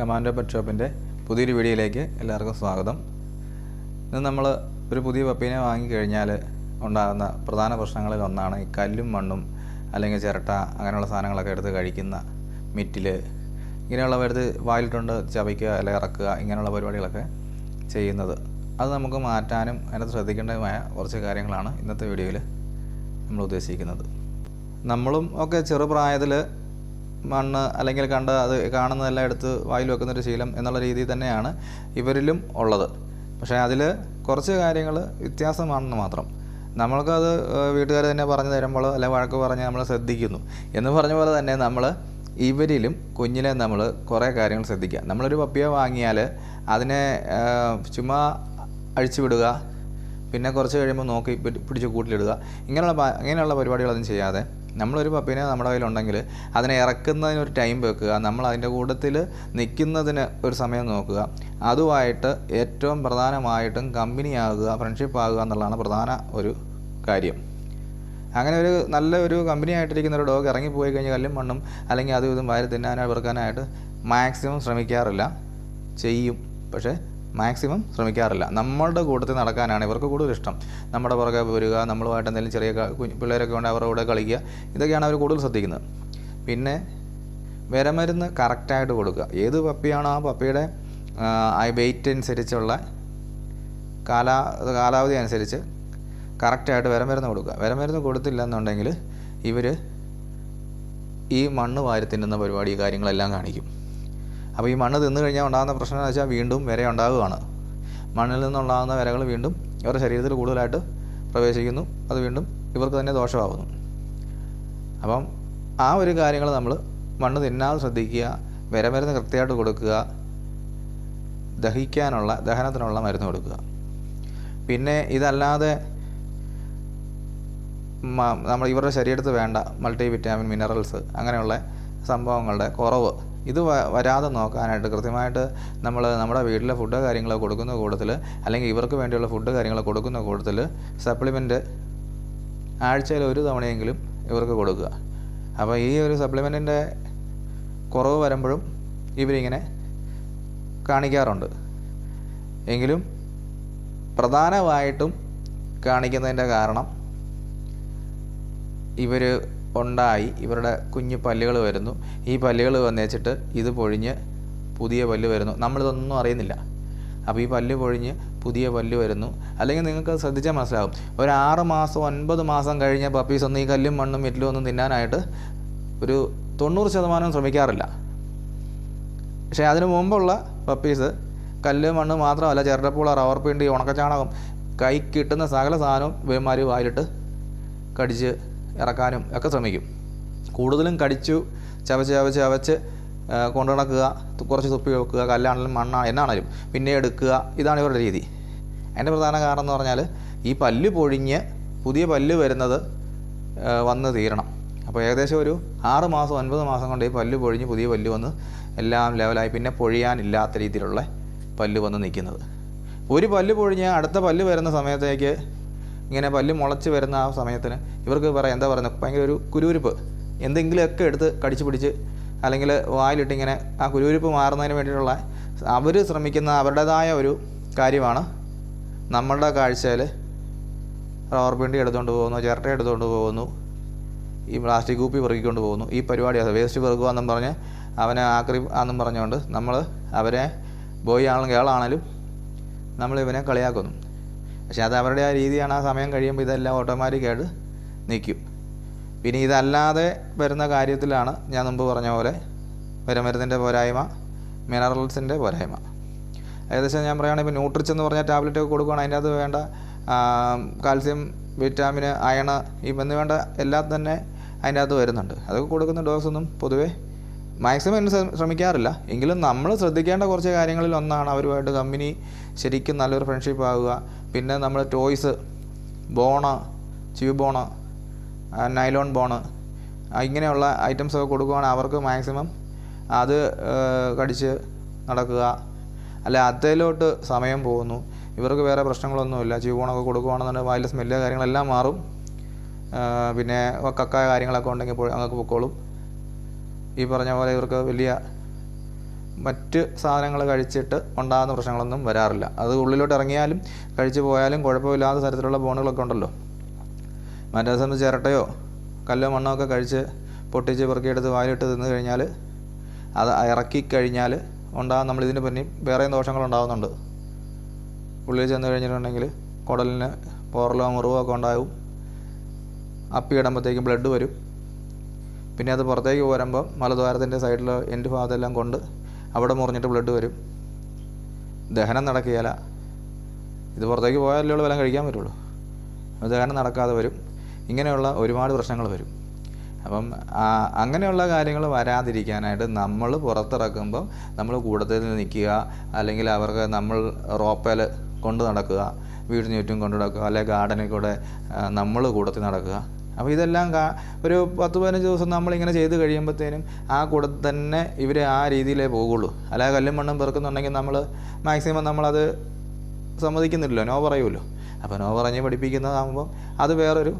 Commando pet ഷോപ്പിന്റെ പുതിയൊരു വീഡിയോയിലേക്ക് എല്ലാവർക്കും സ്വാഗതം. ഇന്ന് നമ്മൾ ഒരു പുതിയ പപ്പീനെ വാങ്ങിക്കഴിഞ്ഞാൽ ഉണ്ടാകുന്ന പ്രധാന പ്രശ്നങ്ങളിൽ ഒന്നാണ് ഈ കല്ലും മണ്ണും അല്ലെങ്കിൽ ചിരട്ട അങ്ങനെയുള്ള സാധനങ്ങളൊക്കെ എടുത്ത് കഴിക്കുന്ന മിറ്റിൽ. ഇങ്ങനെയുള്ളവ എടുത്ത് വായിലിട്ടുണ്ട് ചവയ്ക്കുക അല്ലെങ്കിൽ ഇറക്കുക ഇങ്ങനെയുള്ള പരിപാടികളൊക്കെ ചെയ്യുന്നത്. അത് നമുക്ക് മാറ്റാനും അതിനകത്ത് ശ്രദ്ധിക്കേണ്ടതുമായ കുറച്ച് കാര്യങ്ങളാണ് ഇന്നത്തെ വീഡിയോയിൽ നമ്മൾ ഉദ്ദേശിക്കുന്നത്. നമ്മളും ഒക്കെ ചെറുപ്രായത്തിൽ മണ്ണ് അല്ലെങ്കിൽ കണ്ട് അത് കാണുന്നതെല്ലാം എടുത്ത് വായിൽ വെക്കുന്നൊരു ശീലം എന്നുള്ള രീതിയിൽ തന്നെയാണ് ഇവരിലും ഉള്ളത്. പക്ഷേ അതിൽ കുറച്ച് കാര്യങ്ങൾ വ്യത്യാസമാണെന്ന് മാത്രം. നമ്മൾക്കത് വീട്ടുകാർ തന്നെ പറഞ്ഞു തരുമ്പോൾ അല്ലെങ്കിൽ വഴക്ക് പറഞ്ഞ് നമ്മൾ ശ്രദ്ധിക്കുന്നു. എന്ന് പറഞ്ഞ പോലെ തന്നെ നമ്മൾ ഇവരിലും കുഞ്ഞിലെ നമ്മൾ കുറേ കാര്യങ്ങൾ ശ്രദ്ധിക്കുക. നമ്മളൊരു പപ്പിയെ വാങ്ങിയാൽ അതിനെ ചുമ്മാ അഴിച്ചു വിടുക പിന്നെ കുറച്ച് കഴിയുമ്പോൾ നോക്കി പിടി- പിടിച്ച് കൂട്ടിലിടുക. ഇങ്ങനെയുള്ള അങ്ങനെയുള്ള പരിപാടികളൊന്നും ചെയ്യാതെ നമ്മളൊരു പപ്പീനെ നമ്മുടെ കയ്യിലുണ്ടെങ്കിൽ അതിനെ ഇറക്കുന്നതിന് ഒരു ടൈം വെക്കുക നമ്മൾ അതിന്റെ കൂട്ടത്തിൽ നിൽക്കുന്നതിന് ഒരു സമയം നോക്കുക. അതുമായിട്ട് ഏറ്റവും പ്രധാനമായിട്ടും കമ്പനി ആകുക ഫ്രണ്ട്ഷിപ്പ് ആകുക എന്നുള്ളതാണ് പ്രധാന ഒരു കാര്യം. അങ്ങനെ ഒരു നല്ല ഒരു കമ്പനി ആയിട്ടിരിക്കുന്ന ഒരു ഡോഗ് ഇറങ്ങിപ്പോയി കഴിഞ്ഞാൽ കല്ലും മണ്ണും അല്ലെങ്കിൽ അതും ഇതും വാരി തിന്നാനോ വെറുക്കാനായിട്ട് മാക്സിമം ശ്രമിക്കാറില്ല. ചെയ്യും. പക്ഷേ മാക്സിമം ശ്രമിക്കാറില്ല. നമ്മളുടെ കൂട്ടത്തിൽ നടക്കാനാണ് ഇവർക്ക് കൂടുതൽ ഇഷ്ടം. നമ്മുടെ പുറകെ വരിക നമ്മളുമായിട്ട് എന്തെങ്കിലും ചെറിയ പിള്ളേരൊക്കെ ഉണ്ട് അവരുടെ കൂടെ കളിക്കുക ഇതൊക്കെയാണ് അവർ കൂടുതൽ ശ്രദ്ധിക്കുന്നത്. പിന്നെ വിരമരുന്ന് കറക്റ്റായിട്ട് കൊടുക്കുക. ഏത് പപ്പിയാണോ ആ പപ്പിയുടെ വെയിറ്റ് അനുസരിച്ചുള്ള കാലാ കാലാവധി അനുസരിച്ച് കറക്റ്റായിട്ട് വിരമരുന്ന് കൊടുക്കുക. വിരമരുന്ന് കൊടുത്തില്ല എന്നുണ്ടെങ്കിൽ ഇവർ ഈ മണ്ണ് വാരി തിന്നുന്ന പരിപാടി കാര്യങ്ങളെല്ലാം കാണിക്കും. അപ്പോൾ ഈ മണ്ണ് തിന്നു കഴിഞ്ഞാൽ ഉണ്ടാകുന്ന പ്രശ്നം എന്ന് വെച്ചാൽ വീണ്ടും വിര ഉണ്ടാകുകയാണ്. മണ്ണിൽ നിന്നുണ്ടാകുന്ന വിരകൾ വീണ്ടും ഇവരുടെ ശരീരത്തിൽ കൂടുതലായിട്ട് പ്രവേശിക്കുന്നു. അത് വീണ്ടും ഇവർക്ക് തന്നെ ദോഷമാകുന്നു. അപ്പം ആ ഒരു കാര്യങ്ങൾ നമ്മൾ മണ്ണ് തിന്നാതെ ശ്രദ്ധിക്കുക വിരമരുന്ന് കൃത്യമായിട്ട് കൊടുക്കുക ദഹിക്കാനുള്ള ദഹനത്തിനുള്ള മരുന്ന് കൊടുക്കുക. പിന്നെ ഇതല്ലാതെ നമ്മൾ ഇവരുടെ ശരീരത്ത് വേണ്ട മൾട്ടി വിറ്റാമിൻ മിനറൽസ് അങ്ങനെയുള്ള സംഭവങ്ങളുടെ കുറവ് ഇത് വരാതെ നോക്കാനായിട്ട് കൃത്യമായിട്ട് നമ്മൾ നമ്മുടെ വീട്ടിലെ ഫുഡ് കാര്യങ്ങൾ കൊടുക്കുന്ന കൂട്ടത്തിൽ അല്ലെങ്കിൽ ഇവർക്ക് വേണ്ടിയുള്ള ഫുഡ് കാര്യങ്ങൾ കൊടുക്കുന്ന കൂട്ടത്തിൽ സപ്ലിമെന്റ് ആഴ്ചയിൽ ഒരു തവണയെങ്കിലും ഇവർക്ക് കൊടുക്കുക. അപ്പോൾ ഈ ഒരു സപ്ലിമെന്റിന്റെ കുറവ് വരുമ്പോഴും ഇവരിങ്ങനെ കാണിക്കാറുണ്ട്. എങ്കിലും പ്രധാനമായിട്ടും കാണിക്കുന്നതിന്റെ കാരണം ഇവർ ഉണ്ടായി. ഇവരുടെ കുഞ്ഞു പല്ലുകൾ വരുന്നു. ഈ പല്ലുകൾ വന്നേച്ചിട്ട് ഇത് പൊഴിഞ്ഞ് പുതിയ പല്ല് വരുന്നു. നമ്മളിതൊന്നും അറിയുന്നില്ല. അപ്പോൾ ഈ പല്ല് പൊഴിഞ്ഞ് പുതിയ പല്ല് വരുന്നു. അല്ലെങ്കിൽ നിങ്ങൾക്ക് ശ്രദ്ധിച്ചാൽ മനസ്സിലാവും. ഒരു ആറ് മാസം ഒൻപത് മാസം കഴിഞ്ഞ പപ്പീസ് ഒന്നും ഈ കല്ലും മണ്ണും മെറ്റിലും ഒന്നും തിന്നാനായിട്ട് ഒരു തൊണ്ണൂറ് ശതമാനം ശ്രമിക്കാറില്ല. പക്ഷേ അതിനു മുമ്പുള്ള പപ്പീസ് കല്ല് മണ്ണ് മാത്രമല്ല ചിരട്ടപ്പൂള റവർ പിണ്ടി ഉണക്കച്ചാണകം കൈ കിട്ടുന്ന സകല സാധനവും ഇവന്മാർ വായിലിട്ട് കടിച്ച് ഇറക്കാനും ഒക്കെ ശ്രമിക്കും. കൂടുതലും കടിച്ചു ചവച്ച് ചവച്ച് ചവച്ച് കൊണ്ടു നടക്കുക കുറച്ച് തുപ്പി വെക്കുക കല്ലാണെങ്കിലും മണ്ണ എന്നാണെങ്കിലും പിന്നെ എടുക്കുക ഇതാണ് ഇവരുടെ രീതി. അതിന്റെ പ്രധാന കാരണം എന്ന് പറഞ്ഞാൽ ഈ പല്ല് പൊഴിഞ്ഞ് പുതിയ പല്ല് വരുന്നത് വന്ന് തീരണം. അപ്പോൾ ഏകദേശം ഒരു ആറ് മാസം ഒൻപത് മാസം കൊണ്ട് ഈ പല്ല് പൊഴിഞ്ഞ് പുതിയ പല്ല് വന്ന് എല്ലാം ലെവലായി പിന്നെ പൊഴിയാനില്ലാത്ത രീതിയിലുള്ള പല്ല് വന്ന് നിൽക്കുന്നത്. ഒരു പല്ല് പൊഴിഞ്ഞ് അടുത്ത പല്ല് വരുന്ന സമയത്തേക്ക് ഇങ്ങനെ പല്ല് മുളച്ച് വരുന്ന ആ സമയത്തിന് ഇവർക്ക് പറയാം എന്താ പറയുന്നത് ഭയങ്കര ഒരു കുരുവിരിപ്പ്. എന്തെങ്കിലുമൊക്കെ എടുത്ത് കടിച്ചു പിടിച്ച് അല്ലെങ്കിൽ വായിലിട്ട് ഇങ്ങനെ ആ കുരുവിരിപ്പ് മാറുന്നതിന് വേണ്ടിയിട്ടുള്ള അവർ ശ്രമിക്കുന്ന അവരുടേതായ ഒരു കാര്യമാണ്. നമ്മളുടെ കാഴ്ചയിൽ റബ്ബർ പിണ്ടി എടുത്തുകൊണ്ട് പോകുന്നു ചിരട്ട എടുത്തുകൊണ്ട് പോകുന്നു ഈ പ്ലാസ്റ്റിക് കൂപ്പി പെറുക്കിക്കൊണ്ട് പോകുന്നു ഈ പരിപാടി വേസ്റ്റ് പെറുക്കുക എന്നും പറഞ്ഞ് അവനെ ആക്രി ആണെന്നും പറഞ്ഞുകൊണ്ട് നമ്മൾ അവരെ ബോയ് ആണെങ്കിലും ഗേളാണെങ്കിലും നമ്മൾ ഇവനെ കളിയാക്കുന്നു. പക്ഷെ അത് അവരുടെ ആ രീതിയാണ്. ആ സമയം കഴിയുമ്പോൾ ഇതെല്ലാം ഓട്ടോമാറ്റിക്കായിട്ട് നിൽക്കും പിന്നെ ഇതല്ലാതെ വരുന്ന കാര്യത്തിലാണ് ഞാൻ മുമ്പ് പറഞ്ഞ പോലെ വരമരുന്നിന്റെ പോരായ്മ മിനറൽസിന്റെ പോരായ്മ. ഏകദേശം ഞാൻ പറയുകയാണെങ്കിൽ ഇപ്പോൾ ന്യൂട്രിച്ച് എന്ന് പറഞ്ഞ ടാബ്ലറ്റ് ഒക്കെ കൊടുക്കുകയാണ് അതിന്റെ അത് വേണ്ട കാൽസ്യം വിറ്റാമിന് അയണ് ഈ എന്ന് വേണ്ട എല്ലാം തന്നെ അതിന്റെ അകത്ത് വരുന്നുണ്ട്. അതൊക്കെ കൊടുക്കുന്ന ഡോസ് ഒന്നും പൊതുവേ മാക്സിമം എന്നെ ശ്രമിക്കാറില്ല. എങ്കിലും നമ്മൾ ശ്രദ്ധിക്കേണ്ട കുറച്ച് കാര്യങ്ങളിൽ ഒന്നാണ് അവരുമായിട്ട് കമ്പനി ശരിക്കും നല്ലൊരു ഫ്രണ്ട്ഷിപ്പ് ആവുക. പിന്നെ നമ്മൾ toys bone chew bone nylon bone ഇങ്ങനെയുള്ള ഐറ്റംസ് ഒക്കെ കൊടുക്കുകയാണെങ്കിൽ അവർക്ക് മാക്സിമം അത് കടിച്ച് നടക്കുക. അല്ല അതിലോട്ട് സമയം പോകുന്നു. ഇവർക്ക് വേറെ പ്രശ്നങ്ങളൊന്നുമില്ല. ചീവോണൊക്കെ കൊടുക്കുകയാണെന്നുണ്ടെങ്കിൽ വായിലെ സ്മെല്ല് കാര്യങ്ങളെല്ലാം മാറും. പിന്നെ കക്ക കാര്യങ്ങളൊക്കെ ഉണ്ടെങ്കിൽ അങ്ങ് പൊക്കോളും. ഈ പറഞ്ഞ പോലെ ഇവർക്ക് വലിയ മറ്റ് സാധനങ്ങൾ കഴിച്ചിട്ട് ഉണ്ടാകുന്ന പ്രശ്നങ്ങളൊന്നും വരാറില്ല. അത് ഉള്ളിലോട്ട് ഇറങ്ങിയാലും കഴിച്ചു പോയാലും കുഴപ്പമില്ലാത്ത തരത്തിലുള്ള ബോണുകളൊക്കെ ഉണ്ടല്ലോ. മറ്റേ സമയത്ത് ചിരട്ടയോ കല്ലോ മണ്ണോ ഒക്കെ കഴിച്ച് പൊട്ടിച്ച് പെറുക്കിയെടുത്ത് വായിലിട്ട് തിന്നു കഴിഞ്ഞാൽ അത് ഇറക്കി കഴിഞ്ഞാൽ ഉണ്ടാകും നമ്മളിതിന് പിന്നെ വേറെയും ദോഷങ്ങളുണ്ടാകുന്നുണ്ട് ഉള്ളിൽ ചെന്ന് കഴിഞ്ഞിട്ടുണ്ടെങ്കിൽ കുടലിന് പോറലോ മുറിവോ ഒക്കെ ഉണ്ടാകും അപ്പി ഇടുമ്പോഴത്തേക്കും ബ്ലഡ് വരും. പിന്നെ അത് പുറത്തേക്ക് പോരുമ്പോൾ മലദ്വാരത്തിന്റെ സൈഡിൽ എന്റെ ഭാഗത്തെല്ലാം കൊണ്ട് അവിടെ മുറിഞ്ഞിട്ട് ബ്ലഡ് വരും. ദഹനം നടക്കുകയില്ല. ഇത് പുറത്തേക്ക് പോയാലേ ഉള്ളൂ വല്ലതും കഴിക്കാൻ പറ്റുള്ളൂ. ദഹനം നടക്കാതെ വരും. ഇങ്ങനെയുള്ള ഒരുപാട് പ്രശ്നങ്ങൾ വരും. അപ്പം അങ്ങനെയുള്ള കാര്യങ്ങൾ വരാതിരിക്കാനായിട്ട് നമ്മൾ പുറത്തിറക്കുമ്പോൾ നമ്മൾ കൂട്ടത്തിൽ നിൽക്കുക അല്ലെങ്കിൽ അവർക്ക് നമ്മൾ റോപ്പേൽ കൊണ്ട് നടക്കുക വീടിന് ചുറ്റും കൊണ്ട് നടക്കുക അല്ലെങ്കിൽ ഗാർഡനിൽ കൂടെ നമ്മൾ കൂട്ടത്തിൽ നടക്കുക. അപ്പോൾ ഇതെല്ലാം കാ- ഒരു പത്ത് പതിനഞ്ച് ദിവസം നമ്മളിങ്ങനെ ചെയ്ത് കഴിയുമ്പോഴത്തേനും ആ കൂടെ തന്നെ ഇവർ ആ രീതിയിലേ പോകുള്ളൂ. അല്ലാതെ കല്ലും മണ്ണും പെറുക്കുന്നുണ്ടെങ്കിൽ നമ്മൾ മാക്സിമം നമ്മളത് സമ്മതിക്കുന്നില്ലല്ലോ നോ പറയുമല്ലോ അപ്പോൾ നോ പറഞ്ഞ് പഠിപ്പിക്കുന്നതാകുമ്പോൾ അത് വേറൊരു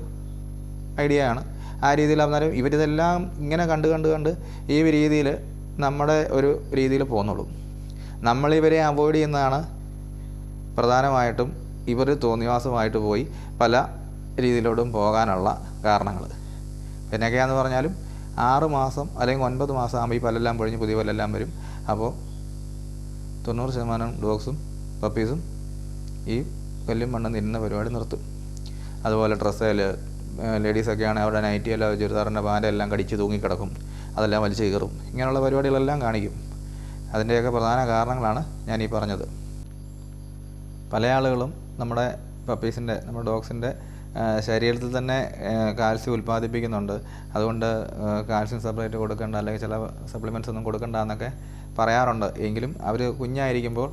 ഐഡിയ ആണ്. ആ രീതിയിൽ അന്നേരം ഇവരിതെല്ലാം ഇങ്ങനെ കണ്ട് കണ്ട് കണ്ട് ഈ രീതിയിൽ നമ്മുടെ ഒരു രീതിയിൽ പോകുന്നുള്ളൂ നമ്മളിവരെ അവോയ്ഡ് ചെയ്യുന്നതാണ് പ്രധാനമായിട്ടും ഇവർ തോന്നിവാസമായിട്ട് പോയി പല രീതിയിലോട്ടും പോകാനുള്ള കാരണങ്ങൾ. പിന്നൊക്കെയാന്ന് പറഞ്ഞാലും ആറ് മാസം അല്ലെങ്കിൽ ഒൻപത് മാസം ആകുമ്പോൾ ഈ പല്ലെല്ലാം പൊഴിഞ്ഞ് പുതിയ പല്ലെല്ലാം വരും. അപ്പോൾ തൊണ്ണൂറ് ശതമാനം ഡോഗ്സും പപ്പീസും ഈ കല്ലും മണ്ണും തിന്നുന്ന പരിപാടി നിർത്തും. അതുപോലെ ഡ്രസ്സേൽ ലേഡീസൊക്കെ ആണെങ്കിൽ അവരുടെ നൈറ്റി എല്ലാം ചുരിദാറിന്റെ പാന്റ് എല്ലാം കടിച്ച് തൂങ്ങിക്കിടക്കും അതെല്ലാം വലിച്ചു കീറും. ഇങ്ങനെയുള്ള പരിപാടികളെല്ലാം കാണിക്കും. അതിന്റെയൊക്കെ പ്രധാന കാരണങ്ങളാണ് ഞാൻ ഈ പറഞ്ഞത്. പല ആളുകളും നമ്മുടെ പപ്പീസിന്റെ നമ്മുടെ ഡോഗ്സിന്റെ ശരീരത്തിൽ തന്നെ കാൽസ്യം ഉൽപ്പാദിപ്പിക്കുന്നുണ്ട്. അതുകൊണ്ട് കാൽസ്യം സെപ്പറേറ്റ് കൊടുക്കേണ്ട അല്ലെങ്കിൽ ചില സപ്ലിമെന്റ്സ് ഒന്നും കൊടുക്കേണ്ട എന്നൊക്കെ പറയാറുണ്ട്. എങ്കിലും അവർ കുഞ്ഞായിരിക്കുമ്പോൾ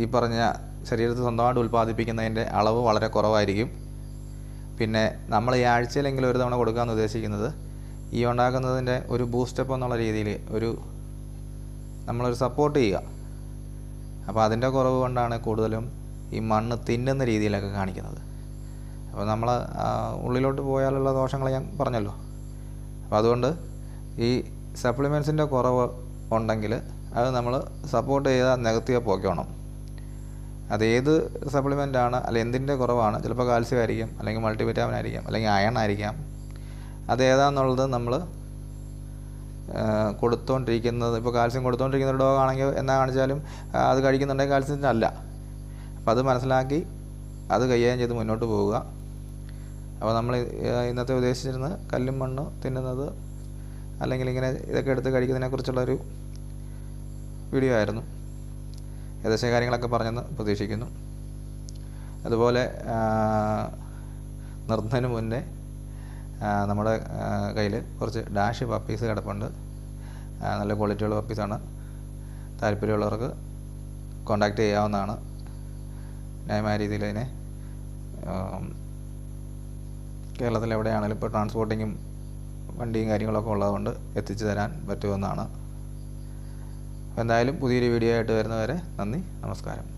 ഈ പറഞ്ഞ ശരീരത്തിൽ സ്വന്തമായിട്ട് ഉൽപ്പാദിപ്പിക്കുന്നതിന്റെ അളവ് വളരെ കുറവായിരിക്കും. പിന്നെ നമ്മൾ ഈ ആഴ്ചയിലെങ്കിലും ഒരു തവണ കൊടുക്കാമെന്ന് ഉദ്ദേശിക്കുന്നത് ഈ ഉണ്ടാക്കുന്നതിന്റെ ഒരു ബൂസ്റ്റപ്പ് എന്നുള്ള രീതിയിൽ ഒരു നമ്മളൊരു സപ്പോർട്ട് ചെയ്യുക. അപ്പോൾ അതിന്റെ കുറവ് കൊണ്ടാണ് കൂടുതലും ഈ മണ്ണ് തിന്നുന്ന രീതിയിലൊക്കെ കാണിക്കുന്നത്. അപ്പോൾ നമ്മൾ ഉള്ളിലോട്ട് പോയാലുള്ള ദോഷങ്ങൾ ഞാൻ പറഞ്ഞല്ലോ. അപ്പോൾ അതുകൊണ്ട് ഈ സപ്ലിമെൻസിന്റെ കുറവ് ഉണ്ടെങ്കിൽ അത് നമ്മൾ സപ്പോർട്ട് ചെയ്ത നികത്തിയ പോക്കണം അത് ഏത് സപ്ലിമെന്റ് ആണ് അല്ല എന്തിന്റെ കുറവാണ് ചിലപ്പോൾ കാൽസ്യം ആയിരിക്കും അല്ലെങ്കിൽ മൾട്ടിവിറ്റാമിൻ ആയിരിക്കാം അല്ലെങ്കിൽ അയൺ ആയിരിക്കാം. അത് ഏതാന്നുള്ളത് നമ്മൾ കൊടുത്തുകൊണ്ടിരിക്കുന്നത് ഇപ്പോൾ കാൽസ്യം കൊടുത്തുകൊണ്ടിരിക്കുന്ന ഒരു ഡോഗാണെങ്കിൽ എന്നാ കാണിച്ചാലും അത് കഴിക്കുന്നുണ്ടെങ്കിൽ കാൽസ്യത്തിന്റെ അല്ല അപ്പോൾ അത് മനസ്സിലാക്കി അത് കൈകാര്യം ചെയ്ത് മുന്നോട്ട് പോവുക. അപ്പോൾ നമ്മൾ ഇന്നത്തെ ഉദ്ദേശിച്ചിരുന്ന കല്ലും മണ്ണ് തിന്നുന്നത് അല്ലെങ്കിൽ ഇങ്ങനെ ഇതൊക്കെ എടുത്ത് കഴിക്കുന്നതിനെക്കുറിച്ചുള്ളൊരു വീഡിയോ ആയിരുന്നു. ഏകദേശം കാര്യങ്ങളൊക്കെ പറഞ്ഞെന്ന് പ്രതീക്ഷിക്കുന്നു. അതുപോലെ നിർത്തുന്നതിന് മുന്നേ നമ്മുടെ കയ്യിൽ കുറച്ച് ഡാഷ് പപ്പീസ് കിടപ്പുണ്ട്. നല്ല ക്വാളിറ്റിയുള്ള പപ്പീസാണ് താല്പര്യമുള്ളവർക്ക് കോണ്ടാക്ട് ചെയ്യാവുന്നതാണ്. ന്യായമായ രീതിയിൽ അതിനെ കേരളത്തിൽ എവിടെയാണെങ്കിലും ഇപ്പോൾ ട്രാൻസ്പോർട്ടിങ്ങും വണ്ടിയും കാര്യങ്ങളൊക്കെ ഉള്ളതുകൊണ്ട് എത്തിച്ചു തരാൻ പറ്റുമെന്നാണ്. എന്തായാലും പുതിയൊരു വീഡിയോ ആയിട്ട് വരുന്നവരെ നന്ദി നമസ്കാരം.